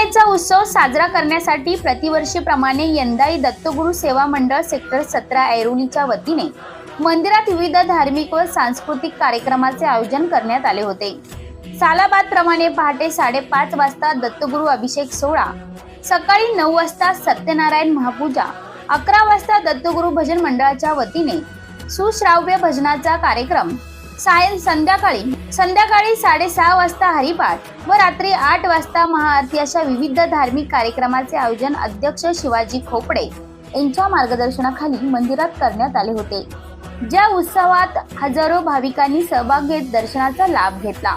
साजरा करण्यासाठी प्रतिवर्षीप्रमाणे यंदाही दत्तगुरु सेवा मंडळ सेक्टर सतरा ऐरोलीच्या वतीने मंदिरात विविध धार्मिक व सांस्कृतिक कार्यक्रमाचे आयोजन करण्यात आले होते. सालाबाद प्रमाणे पहाटे साडेपाच वाजता दत्तगुरू अभिषेक सोहळा सकाळी नऊ वाजता सत्यनारायण महापूजा अकरा वाजता दत्तगुरु भजन मंडळाच्या वतीने सुश्राव्य भजनाचा कार्यक्रम सायन संध्याकाळी. संध्याकाळी साडेसहा वाजता हरिपाठ व रात्री आठ वाजता महाआरती अशा विविध धार्मिक कार्यक्रमाचे आयोजन अध्यक्ष शिवाजी खोपडे यांच्या मार्गदर्शनाखाली मंदिरात करण्यात आले होते. ज्या उत्सवात हजारो भाविकांनी सहभाग घेत दर्शनाचा लाभ घेतला.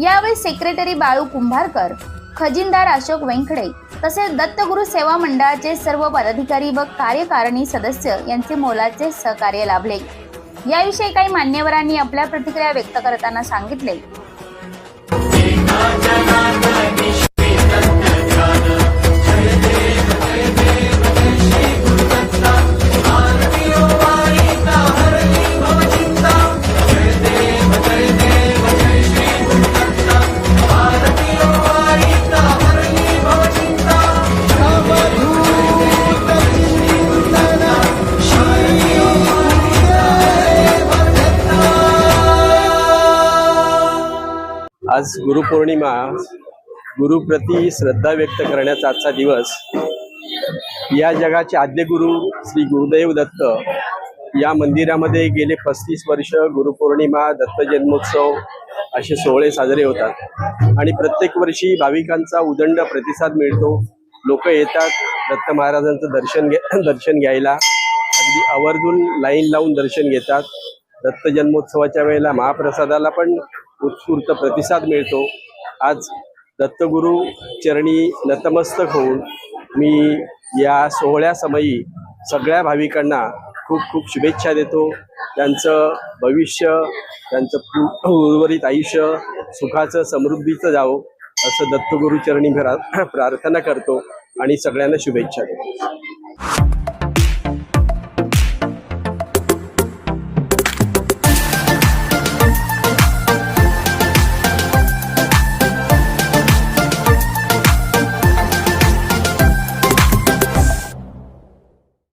यावेळी सेक्रेटरी बाळू कुंभारकर खजिनदार अशोक वेंकडे तसेच दत्तगुरू सेवा मंडळाचे सर्व पदाधिकारी व कार्यकारिणी सदस्य यांचे मोलाचे सहकार्य लाभले. याविषयी काही मान्यवरांनी आपल्या प्रतिक्रिया व्यक्त करताना सांगितले. आज गुरुपौर्णिमा गुरुप्रती श्रद्धा व्यक्त करण्याचा आजचा दिवस. या जगाचे आद्य गुरु श्री गुरुदेव दत्त या मंदिरामध्ये गेले पस्तीस वर्ष गुरुपौर्णिमा दत्त जन्मोत्सव असे सोहळे साजरे होतात. आणि प्रत्येक वर्षी भाविकांचा उदंड प्रतिसाद मिळतो. लोक येतात दत्त महाराजांचं दर्शन घे दर्शन घ्यायला. अगदी आवर्जून लाईन लावून दर्शन घेतात. दत्त जन्मोत्सवाच्या वेळेला महाप्रसादाला पण उत्स्फूर्त प्रतिसाद मिळतो. आज दत्तगुरू चरणी नतमस्तक होऊन मी या सोहळ्यासमयी सगळ्या भाविकांना खूप खूप शुभेच्छा देतो. त्यांचं भविष्य त्यांचं उर्वरित आयुष्य सुखाचं समृद्धीचं जावं असं दत्तगुरू चरणी घरात प्रार्थना करतो आणि सगळ्यांना शुभेच्छा देतो.